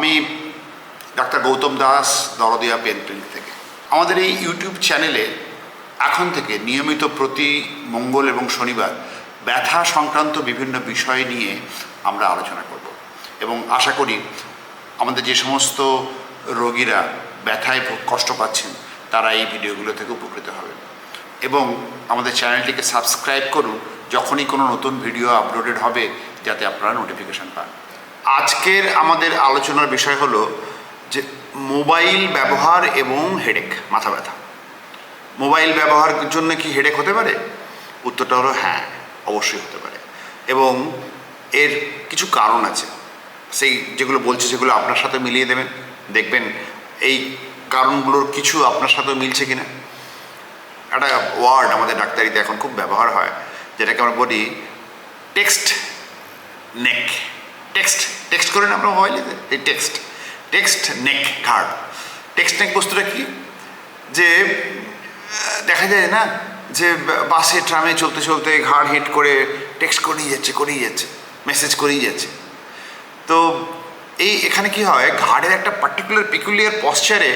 আমি ডাক্তার গৌতম দাস, দরদিয়া পেন থেকে। আমাদের এই ইউটিউব চ্যানেলে এখন থেকে নিয়মিত প্রতি মঙ্গল এবং শনিবার ব্যথা সংক্রান্ত বিভিন্ন বিষয় নিয়ে আমরা আলোচনা করব। এবং আশা করি আমাদের যে সমস্ত রোগীরা ব্যথায় কষ্ট পাচ্ছেন, তারা এই ভিডিওগুলো থেকে উপকৃত হবেন। এবং আমাদের চ্যানেলটিকে সাবস্ক্রাইব করুন, যখনই কোনো নতুন ভিডিও আপলোডেড হবে, যাতে আপনারা নোটিফিকেশান পান। আজকের আমাদের আলোচনার বিষয় হলো যে মোবাইল ব্যবহার এবং হেডেক, মাথা ব্যথা। মোবাইল ব্যবহারের জন্য কি হেডেক হতে পারে? উত্তরটা হলো হ্যাঁ অবশ্যই হতে পারে। এবং এর কিছু কারণ আছে। সেই যেগুলো বলছে সেগুলো আপনার সাথে মিলিয়ে দেবেন, দেখবেন এই কারণগুলোর কিছু আপনার সাথেও মিলছে কিনা। একটা ওয়ার্ড আমাদের ডাক্তারিতে এখন খুব ব্যবহার হয়, যেটাকে আমরা বলি টেক্সট নেক। টেক্সট টেক্সট করেন আপনার মোবাইলে এই টেক্সট টেক্সট নেক ঘাড় টেক্সট নেক বস্তুটা কি? যে, দেখা যায় না, যে বাসে, ট্রামে চলতে চলতে ঘাড় হিট করে টেক্সট করেই যাচ্ছে করেই যাচ্ছে মেসেজ করেই যাচ্ছে। তো এই এখানে কি হয় ঘাড়ের একটা পার্টিকুলার পিকুলিয়ার পশ্চারে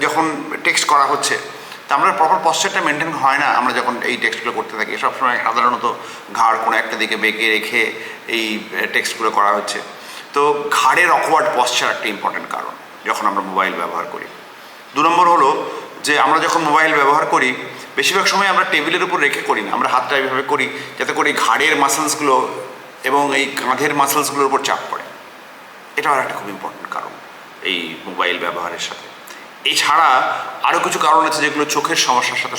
যখন টেক্সট করা হচ্ছে তা আমরা প্রপার পশ্চারটা মেনটেন হয় না, আমরা যখন এই টেক্সটগুলো করতে থাকি, সবসময় সাধারণত ঘাড় কোনো একটা দিকে বেঁকে রেখে এই টেক্সটগুলো করা হচ্ছে। তো ঘাড়ের অকওয়ার্ড পশ্চার একটা ইম্পর্টেন্ট কারণ, যখন আমরা মোবাইল ব্যবহার করি। দু নম্বর হলো যে আমরা যখন মোবাইল ব্যবহার করি, বেশিরভাগ সময় আমরা টেবিলের উপর রেখে করি না, আমরা হাতটা এইভাবে করি যাতে করে ঘাড়ের মাসেলসগুলো এবং এই কাঁধের মাসেলসগুলোর উপর চাপ পড়ে। এটাও একটা খুব ইম্পর্টেন্ট কারণ এই মোবাইল ব্যবহারের সাথে। এছাড়া আরও কিছু কারণ আছে যেগুলো চোখের সমস্যার সাথে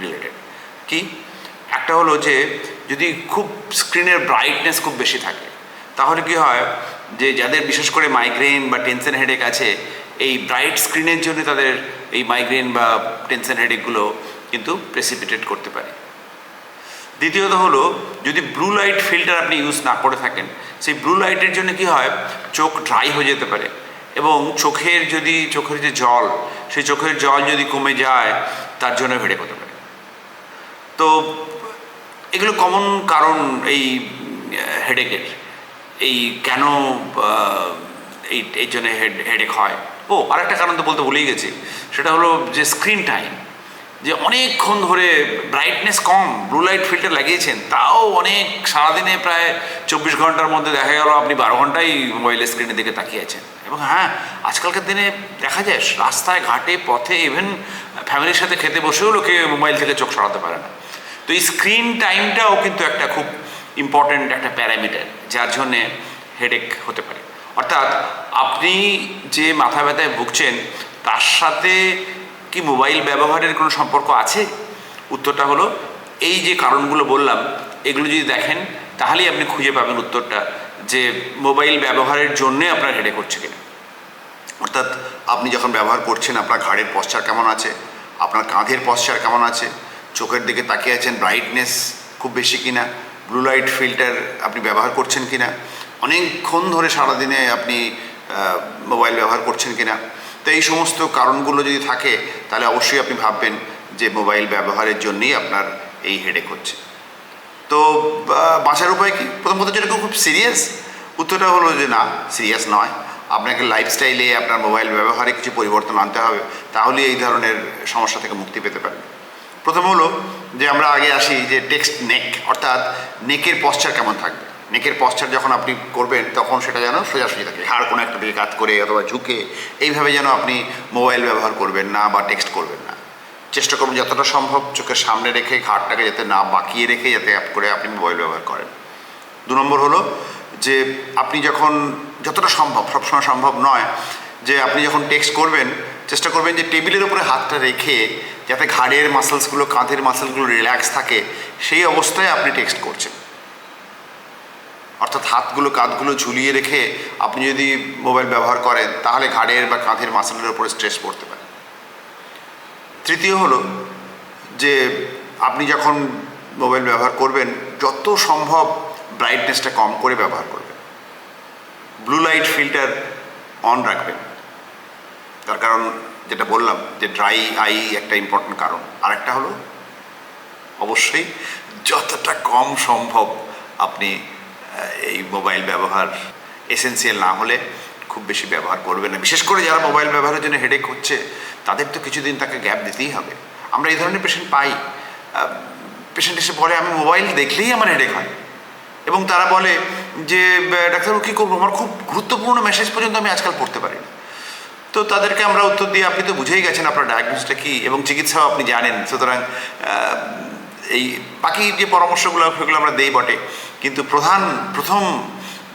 রিলেটেড কি? একটা হলো যে, যদি খুব স্ক্রিনের ব্রাইটনেস খুব বেশি থাকে, তাহলে কি হয় যে, যাদের বিশেষ করে মাইগ্রেন বা টেনশন হেডেক আছে, এই ব্রাইট স্ক্রিনের জন্য তাদের এই মাইগ্রেন বা টেনশন হেডেকগুলো কিন্তু প্রেসিপিটেট করতে পারে। দ্বিতীয়ত হলো, যদি ব্লু লাইট ফিল্টার আপনি ইউজ না করে থাকেন, সেই ব্লু লাইটের জন্য কি হয়, চোখ ড্রাই হয়ে যেতে পারে। এবং চোখের যদি, চোখের যে জল, সেই চোখের জল যদি কমে যায়, তার জন্য হেডেক হতে পারে তো এগুলো কমন কারণ এই হেডেকের এই কেন এই এই জন্য হেড হেডেক হয়? ও, আরেকটা কারণ তো বলতে ভুলেই গেছি। সেটা হলো যে স্ক্রিন টাইম যে অনেকক্ষণ ধরে ব্রাইটনেস কম ব্লু লাইট ফিল্টার লাগিয়েছেন, তাও অনেক সারাদিনে প্রায় চব্বিশ ঘণ্টার মধ্যে দেখা গেল আপনি বারো ঘন্টাই মোবাইলের স্ক্রিনের দিকে তাকিয়ে আছেন। এবং হ্যাঁ আজকালকার দিনে দেখা যায় রাস্তায়, ঘাটে, পথে ইভেন ফ্যামিলির সাথে খেতে বসেও লোকে মোবাইল থেকে চোখ সরাতে পারে না। তো এই স্ক্রিন টাইমটাও কিন্তু একটা খুব ইম্পর্ট্যান্ট একটা প্যারামিটার, যার জন্যে হেডেক হতে পারে। অর্থাৎ আপনি যে মাথা ব্যথায় ভুগছেন, তার সাথে কি মোবাইল ব্যবহারের কোনো সম্পর্ক আছে? উত্তরটা হলো, এই যে কারণগুলো বললাম, এগুলো যদি দেখেন, তাহলেই আপনি খুঁজে পাবেন উত্তরটা যে মোবাইল ব্যবহারের জন্যে আপনার হেডেক হচ্ছে কিনা। অর্থাৎ আপনি যখন ব্যবহার করছেন, আপনার ঘাড়ের পশ্চার কেমন আছে? আপনার কাঁধের পশ্চার কেমন আছে? চোখের দিকে তাকিয়ে আছেন ব্রাইটনেস খুব বেশি কিনা? ব্লু লাইট ফিল্টার আপনি ব্যবহার করছেন কিনা? অনেকক্ষণ ধরে সারাদিনে আপনি মোবাইল ব্যবহার করছেন কিনা? তো এই সমস্ত কারণগুলো যদি থাকে, তাহলে অবশ্যই আপনি ভাববেন যে মোবাইল ব্যবহারের জন্যই আপনার এই হেডেক হচ্ছে। তো বাঁচার উপায় কি? প্রথম কথা যেটা খুব সিরিয়াস উত্তরটা হলো যে না সিরিয়াস নয়। আপনাকে লাইফস্টাইলে আপনার মোবাইল ব্যবহারে কিছু পরিবর্তন আনতে হবে, তাহলে এই ধরনের সমস্যা থেকে মুক্তি পেতে পারেন। প্রথম হলো যে আমরা আগে আসি যে টেক্সট নেক অর্থাৎ নেকের পশ্চার কেমন থাকবে? নেকের পশ্চার যখন আপনি করবেন, তখন সেটা যেন সোজাসুজি থাকে। হাড় কোনো একটা দিকে কাজ করে অথবা ঝুঁকে, এইভাবে যেন আপনি মোবাইল ব্যবহার করবেন না বা টেক্সট করবেন না। চেষ্টা করবেন যতটা সম্ভব চোখের সামনে রেখে ঘাটটাকে যাতে না বাঁকিয়ে রেখে যাতে অ্যাপ করে আপনি মোবাইল ব্যবহার করেন। দু নম্বর হলো যে আপনি যখন, যতটা সম্ভব, সবসময় সম্ভব নয় যে আপনি যখন টেক্সট করবেন, চেষ্টা করবেন যে টেবিলের উপরে হাতটা রেখে যাতে ঘাড়ের মাসেলসগুলো কাঁধের মাসেলসগুলো রিল্যাক্স থাকে, সেই অবস্থায় আপনি টেক্সট করছেন। অর্থাৎ হাতগুলো কাঁধগুলো ঝুলিয়ে রেখে আপনি যদি মোবাইল ব্যবহার করেন, তাহলে ঘাড়ের বা কাঁধের মাসেলের উপরে স্ট্রেস পড়তে পারে। তৃতীয় হলো যে আপনি যখন মোবাইল ব্যবহার করবেন, যত সম্ভব ব্রাইটনেসটা কম করে ব্যবহার করবেন। ব্লু লাইট ফিল্টার অন রাখবেন। তার কারণ যেটা বললাম যে ড্রাই আই একটা ইম্পর্টেন্ট কারণ। আরেকটা হলো, অবশ্যই যতটা কম সম্ভব আপনি এই মোবাইল ব্যবহার এসেন্সিয়াল না হলে খুব বেশি ব্যবহার করবে না। বিশেষ করে যারা মোবাইল ব্যবহারের জন্য হেডেক হচ্ছে, তাদের তো কিছুদিন তাকে গ্যাপ দিতেই হবে। আমরা এই ধরনের পেশেন্ট পাই। পেশেন্ট এসে বলে, আমি মোবাইল দেখলেই আমার হেডেক হয়। এবং তারা বলে যে, "ব- ডাক্তারবাবু, কী করব? আমার খুব গুরুত্বপূর্ণ মেসেজ পর্যন্ত আমি আজকাল পড়তে পারি না তো তাদেরকে আমরা উত্তর দিয়ে, আপনি তো বুঝেই গেছেন আপনার ডায়াগনোসটা কী এবং চিকিৎসাও আপনি জানেন। সুতরাং এই বাকি যে পরামর্শগুলো, সেগুলো আমরা দেই বটে। কিন্তু প্রধান, প্রথম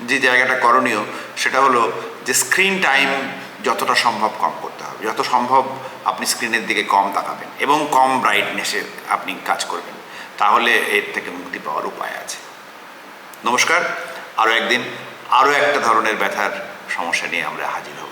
যে জায়গাটা করণীয়, সেটা হলো যে স্ক্রিন টাইম যতটা সম্ভব কম করতে হবে। যত সম্ভব আপনি স্ক্রিনের দিকে কম তাকাবেন এবং কম ব্রাইটনেসে আপনি কাজ করবেন। তাহলে এর থেকে মুক্তি পাওয়ার উপায় আছে। নমস্কার আরও একদিন আরও একটা ধরনের ব্যথার সমস্যা নিয়ে আমরা হাজির হব।